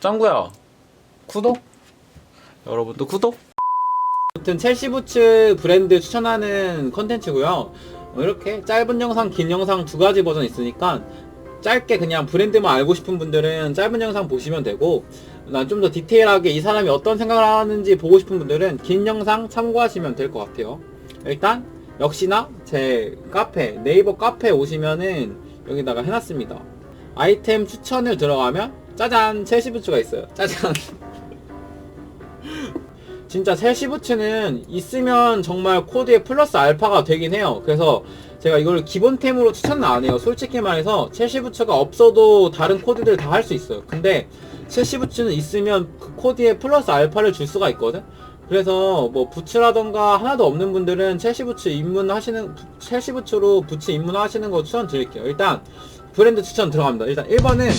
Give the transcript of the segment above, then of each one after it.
짱구야. 구독? 여러분도 구독? 아무튼 첼시 부츠 브랜드 추천하는 컨텐츠고요. 어, 이렇게 짧은 영상 긴 영상 두 가지 버전 있으니까 짧게 그냥 브랜드만 알고 싶은 분들은 짧은 영상 보시면 되고 난 좀 더 디테일하게 이 사람이 어떤 생각을 하는지 보고 싶은 분들은 긴 영상 참고하시면 될 것 같아요. 일단 역시나 제 카페 네이버 카페 오시면은 여기다가 해놨습니다. 아이템 추천을 들어가면 짜잔 첼시 부츠가 있어요. 짜잔. 진짜 첼시 부츠는 있으면 정말 코드에 플러스 알파가 되긴 해요. 그래서 제가 이걸 기본템으로 추천은 안 해요. 솔직히 말해서 첼시 부츠가 없어도 다른 코드들 다 할 수 있어요. 근데 첼시 부츠는 있으면 그 코드에 플러스 알파를 줄 수가 있거든? 그래서 뭐 부츠라던가 하나도 없는 분들은 첼시 부츠 입문하시는 첼시 부츠로 부츠 입문하시는 거 추천드릴게요. 일단 브랜드 추천 들어갑니다. 일단 1번은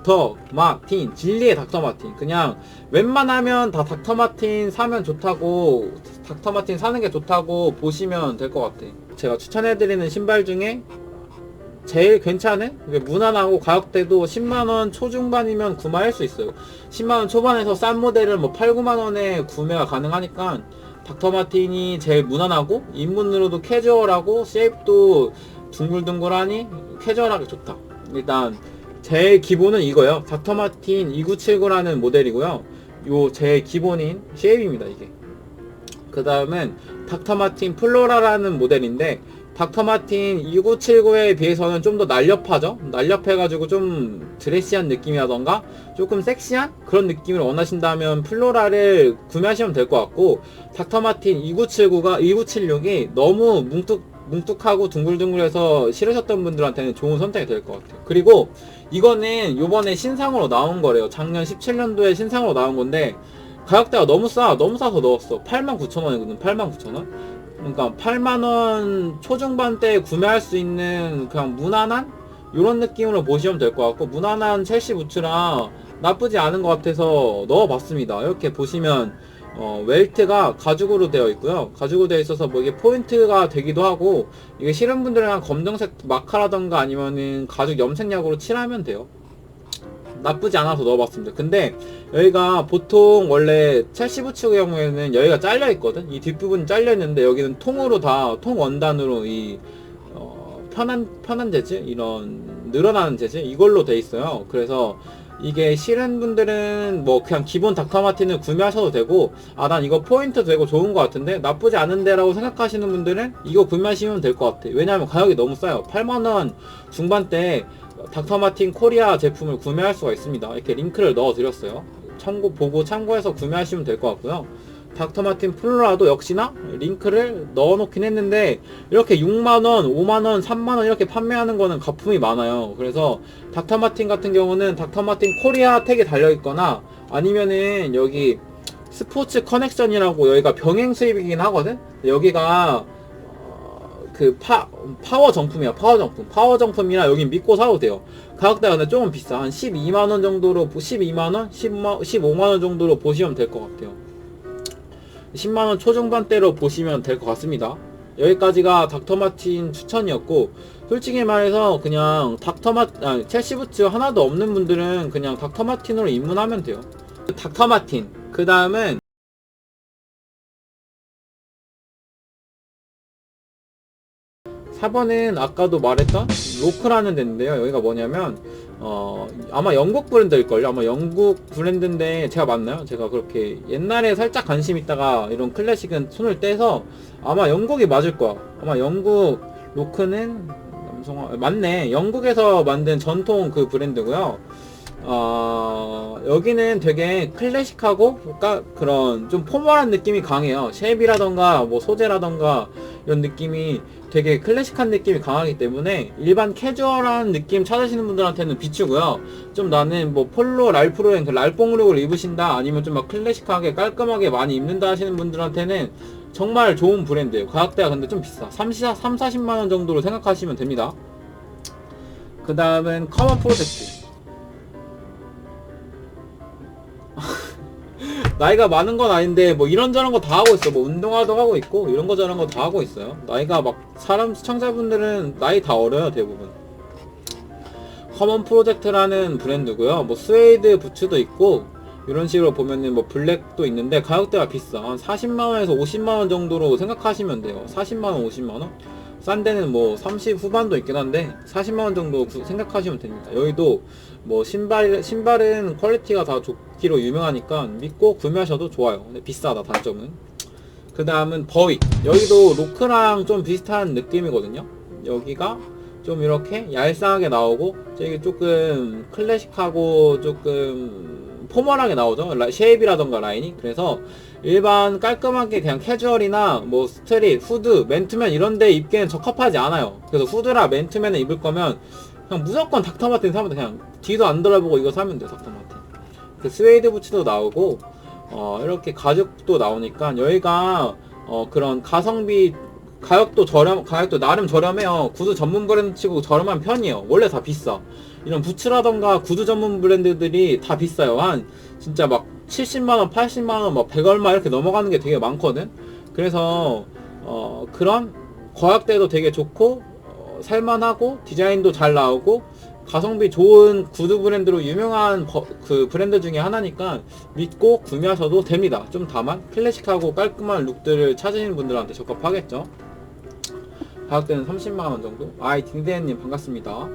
닥터 마틴 진리의 닥터 마틴. 그냥 웬만하면 다 닥터 마틴 사면 좋다고 닥터 마틴 사는 게 좋다고 보시면 될 것 같아. 제가 추천해드리는 신발 중에 제일 괜찮은? 무난하고 가격대도 10만원 초중반이면 구매할 수 있어요. 10만원 초반에서 싼 모델을 뭐 8, 9만원에 구매가 가능하니까 닥터 마틴이 제일 무난하고 입문으로도 캐주얼하고 쉐입도 둥글둥글하니 캐주얼하게 좋다. 일단 제일 기본은 이거요. 닥터 마틴 2979라는 모델이고요. 요 제일 기본인 쉐입입니다 이게. 그 다음은 닥터 마틴 플로라라는 모델인데 닥터 마틴 2979에 비해서는 좀 더 날렵하죠? 날렵해가지고 좀 드레시한 느낌이라던가 조금 섹시한 그런 느낌을 원하신다면 플로라를 구매하시면 될 것 같고 닥터 마틴 2979가 2976이 너무 뭉툭 뭉툭하고 둥글둥글해서 싫으셨던 분들한테는 좋은 선택이 될 것 같아요. 그리고 이거는 요번에 신상으로 나온 거래요. 작년 17년도에 신상으로 나온 건데 가격대가 너무 싸. 너무 싸서 넣었어. 89,000원이거든. 89,000원. 그러니까 8만원 초중반대에 구매할 수 있는 그냥 무난한 이런 느낌으로 보시면 될 것 같고 무난한 첼시 부츠랑 나쁘지 않은 것 같아서 넣어봤습니다. 이렇게 보시면 어, 웰트가 가죽으로 되어 있고요. 가죽으로 되어 있어서 뭐 이게 포인트가 되기도 하고 이게 싫은 분들은 검정색 마카라던가 아니면은 가죽 염색약으로 칠하면 돼요. 나쁘지 않아서 넣어봤습니다. 근데 여기가 보통 원래 첼시 부츠 경우에는 여기가 잘려 있거든. 이 뒷부분 잘려 있는데 여기는 통으로 다 통 원단으로 이 어, 편한 편한 재질 이런 늘어나는 재질 이걸로 돼 있어요. 그래서 이게 싫은 분들은 뭐 그냥 기본 닥터마틴을 구매하셔도 되고 아 난 이거 포인트 되고 좋은 것 같은데 나쁘지 않은데 라고 생각하시는 분들은 이거 구매하시면 될 것 같아요. 왜냐하면 가격이 너무 싸요. 8만원 중반대 닥터마틴 코리아 제품을 구매할 수가 있습니다. 이렇게 링크를 넣어 드렸어요. 참고 보고 참고해서 구매하시면 될 것 같고요 닥터 마틴 플로라도 역시나 링크를 넣어놓긴 했는데 이렇게 6만원, 5만원, 3만원 이렇게 판매하는 거는 거품이 많아요. 그래서 닥터 마틴 같은 경우는 닥터 마틴 코리아 택이 달려있거나 아니면은 여기 스포츠 커넥션이라고 여기가 병행 수입이긴 하거든? 여기가 어, 그 파, 파워 정품이야 파워 정품 파워 정품이라 여긴 믿고 사도 돼요 가격대가 근데 조금 비싸 한 12만원 정도로 12만원? 10만, 15만원 정도로 보시면 될 것 같아요 10만원 초중반대로 보시면 될 것 같습니다. 여기까지가 닥터마틴 추천이었고 솔직히 말해서 그냥 닥터마 아, 첼시 부츠 하나도 없는 분들은 그냥 닥터마틴으로 입문하면 돼요. 닥터마틴 그 다음은 4번은 아까도 말했던 로크라는 데인데요. 여기가 뭐냐면 어 아마 영국 브랜드일걸요. 아마 영국 브랜드인데 제가 맞나요? 제가 그렇게 옛날에 살짝 관심 있다가 이런 클래식은 손을 떼서 아마 영국이 맞을 거야. 아마 영국 로크는 남성화 맞네. 영국에서 만든 전통 그 브랜드고요. 어, 여기는 되게 클래식하고 그러니까 그런 좀 포멀한 느낌이 강해요. 쉐입이라던가 뭐 소재라던가 이런 느낌이 되게 클래식한 느낌이 강하기 때문에 일반 캐주얼한 느낌 찾으시는 분들한테는 비추고요. 좀 나는 뭐 폴로 랄프로엔 그 랄뽕룩을 입으신다 아니면 좀 막 클래식하게 깔끔하게 많이 입는다 하시는 분들한테는 정말 좋은 브랜드예요. 가격대가 근데 좀 비싸. 30, 3, 40만 원 정도로 생각하시면 됩니다. 그 다음은 커먼 프로젝트. 나이가 많은 건 아닌데 뭐 이런저런 거 다 하고 있어 뭐 운동화도 하고 있고 이런 거 저런 거 다 하고 있어요 나이가 막 사람 시청자분들은 나이 다 어려요 대부분 커먼 프로젝트라는 브랜드고요. 뭐 스웨이드 부츠도 있고 이런 식으로 보면은 뭐 블랙도 있는데 가격대가 비싸. 한 40만 원에서 50만 원 정도로 생각하시면 돼요. 40만 원, 50만 원? 싼 데는 뭐 30 후반도 있긴 한데 40만 원 정도 구- 생각하시면 됩니다. 여기도 뭐 신발 신발은 퀄리티가 다 좋기로 유명하니까 믿고 구매하셔도 좋아요. 근데 비싸다 단점은. 그 다음은 버위. 여기도 로크랑 좀 비슷한 느낌이거든요. 여기가 좀 이렇게 얄쌍하게 나오고 저기 조금 클래식하고 조금 포멀하게 나오죠. 라- 쉐입이라던가 라인이. 그래서 일반 깔끔하게 그냥 캐주얼이나 뭐 스트릿, 후드, 맨투맨 이런 데 입기엔 적합하지 않아요. 그래서 후드라 맨투맨을 입을 거면 그냥 무조건 닥터마틴 사면 돼. 그냥 뒤도 안 돌아보고 이거 사면 돼요. 닥터마틴. 그 스웨이드 부츠도 나오고 어 이렇게 가죽도 나오니까 여기가 어 그런 가성비 가격도 저렴 가격도 나름 저렴해요. 구두 전문 브랜드 치고 저렴한 편이에요. 원래 다 비싸. 이런 부츠라던가 구두 전문 브랜드들이 다 비싸요. 한 진짜 막 70만원, 80만원, 막 100얼마 이렇게 넘어가는 게 되게 많거든. 그래서 어 그런 과학대도 되게 좋고 어, 살만하고 디자인도 잘 나오고 가성비 좋은 구두 브랜드로 유명한 버- 그 브랜드 중에 하나니까 믿고 구매하셔도 됩니다. 좀 다만 클래식하고 깔끔한 룩들을 찾으시는 분들한테 적합하겠죠. 가격대는 30만원 정도. 아이, 딩대님 반갑습니다.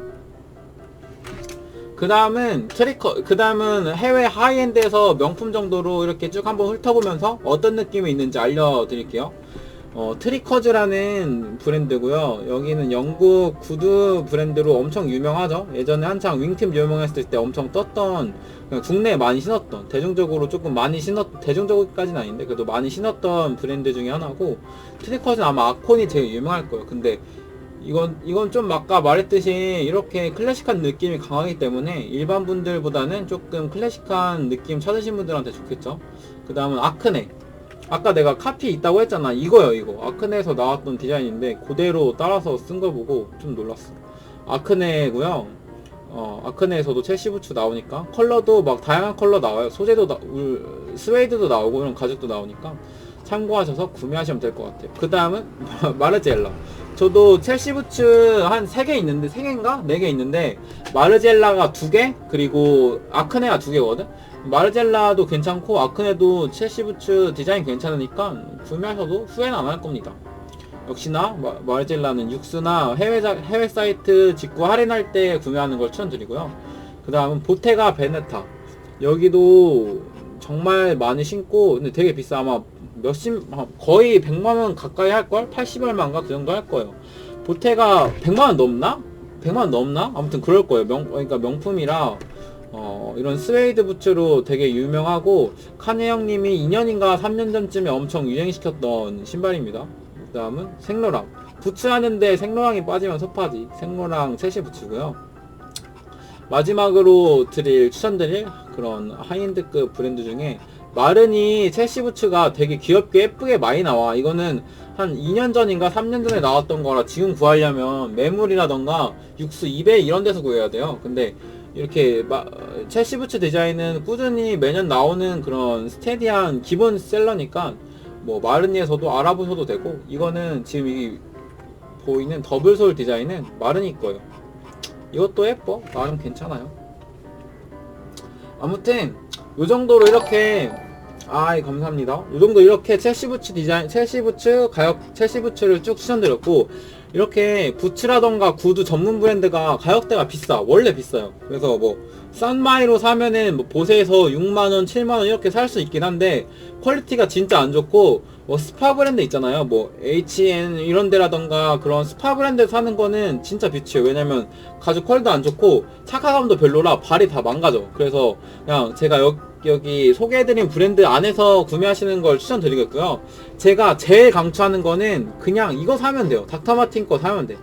그 다음은 트리커, 그 다음은 해외 하이엔드에서 명품 정도로 이렇게 쭉 한번 훑어보면서 어떤 느낌이 있는지 알려드릴게요. 어, 트리커즈라는 브랜드고요. 여기는 영국 구두 브랜드로 엄청 유명하죠. 예전에 한창 윙팀 유명했을 때 엄청 떴던 국내에 많이 신었던 대중적으로 조금 많이 신었 대중적까지는 아닌데 그래도 많이 신었던 브랜드 중에 하나고 트리커즈는 아마 아콘이 제일 유명할 거예요. 근데 이건 이건 좀 아까 말했듯이 이렇게 클래식한 느낌이 강하기 때문에 일반 분들보다는 조금 클래식한 느낌 찾으신 분들한테 좋겠죠. 그 다음은 아크네. 아까 내가 카피 있다고 했잖아. 이거요, 이거. 아크네에서 나왔던 디자인인데 그대로 따라서 쓴 거 보고 좀 놀랐어. 아크네고요. 어, 아크네에서도 첼시 부츠 나오니까 컬러도 막 다양한 컬러 나와요. 소재도 나, 울, 스웨이드도 나오고 이런 가죽도 나오니까 참고하셔서 구매하시면 될 것 같아요. 그 다음은 마르젤라. 저도 첼시 부츠 한 3개 있는데 3개인가? 4개 있는데 마르젤라가 2개 그리고 아크네가 2개거든? 마르젤라도 괜찮고 아크네도 첼시 부츠 디자인 괜찮으니까 구매하셔도 후회는 안 할 겁니다. 역시나 마, 마르젤라는 육수나 해외, 자- 해외 사이트 직구 할인할 때 구매하는 걸 추천드리고요. 그 다음은 보테가 베네타. 여기도 정말 많이 신고 근데 되게 비싸 아마 몇십 아, 거의 100만 원 가까이 할 걸? 80얼마인가 그 정도 할 거예요. 보테가 100만 원 넘나? 100만 원 넘나? 아무튼 그럴 거예요. 명, 그러니까 명품이라 어, 이런 스웨이드 부츠로 되게 유명하고 카네 형님이 2년인가 3년 전쯤에 엄청 유행시켰던 신발입니다. 그 다음은 생로랑 부츠 하는데 생로랑이 빠지면 섭하지 생로랑 첼시 부츠고요. 마지막으로 드릴 추천드릴 그런 하이엔드급 브랜드 중에 마른이 첼시 부츠가 되게 귀엽게 예쁘게 많이 나와. 이거는 한 2년 전인가 3년 전에 나왔던 거라 지금 구하려면 매물이라던가 육수 이베이 이런 데서 구해야 돼요. 근데 이렇게 마, 첼시 부츠 디자인은 꾸준히 매년 나오는 그런 스테디한 기본 셀러니까 뭐 마르니에서도 알아보셔도 되고 이거는 지금 이 보이는 더블솔 디자인은 마르니 거예요. 이것도 예뻐. 나름 괜찮아요. 아무튼 요 정도로 이렇게 아이 감사합니다. 요 정도 이렇게 첼시 부츠 디자인, 첼시 부츠 가격, 첼시 부츠를 쭉 추천드렸고 이렇게 부츠라던가 구두 전문 브랜드가 가격대가 비싸. 원래 비싸요. 그래서 뭐 싼마이로 사면은 뭐 보세에서 6만 원, 7만 원 이렇게 살 수 있긴 한데 퀄리티가 진짜 안 좋고 뭐 스파 브랜드 있잖아요. 뭐 H&M 이런 데라던가 그런 스파 브랜드 사는 거는 진짜 비치요. 왜냐면 가죽 퀄도 안 좋고 착화감도 별로라 발이 다 망가져. 그래서 그냥 제가 여, 여기 소개해드린 브랜드 안에서 구매하시는 걸 추천드리겠고요. 제가 제일 강추하는 거는 그냥 이거 사면 돼요. 닥터마틴 거 사면 돼.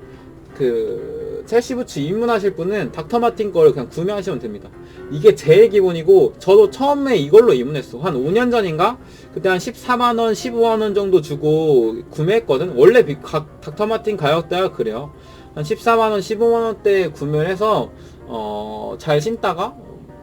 그 첼시 부츠 입문하실 분은 닥터마틴 거를 그냥 구매하시면 됩니다. 이게 제일 기본이고 저도 처음에 이걸로 입문했어. 한 5년 전인가? 그때 한 14만 원, 15만 원 정도 주고 구매했거든. 원래 닥터마틴 가격대가 그래요. 한 14만 원, 15만 원대 구매를 해서 어, 잘 신다가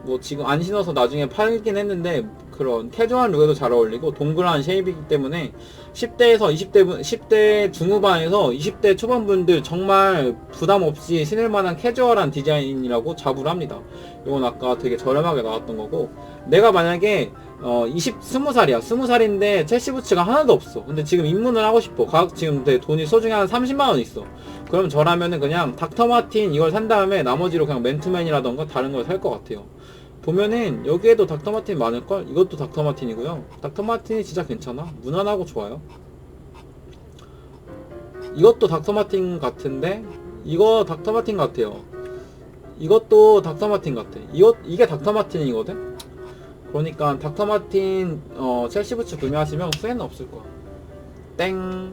뭐 지금 안 신어서 나중에 팔긴 했는데 그 그런 캐주얼한 룩에도 잘 어울리고 동그란 쉐입이기 때문에 10대에서 20대 분, 10대 중후반에서 20대 초반 분들 정말 부담 없이 신을 만한 캐주얼한 디자인이라고 자부를 합니다. 이건 아까 되게 저렴하게 나왔던 거고 내가 만약에 어 20, 20살이야. 20살인데 첼시 부츠가 하나도 없어. 근데 지금 입문을 하고 싶어. 가격 지금 내 돈이 소중히 한 30만원 있어. 그럼 저라면은 그냥 닥터 마틴 이걸 산 다음에 나머지로 그냥 맨투맨이라던가 다른 걸 살 것 같아요. 보면은 여기에도 닥터 마틴 많을걸? 이것도 닥터 마틴이고요. 닥터 마틴이 진짜 괜찮아? 무난하고 좋아요. 이것도 닥터 마틴 같은데 이거 닥터 마틴 같아요. 이것도 닥터 마틴 같아. 이것, 이게 닥터 마틴이거든? 그러니까 닥터 마틴 어, 첼시 부츠 구매하시면 후회는 없을 거야. 땡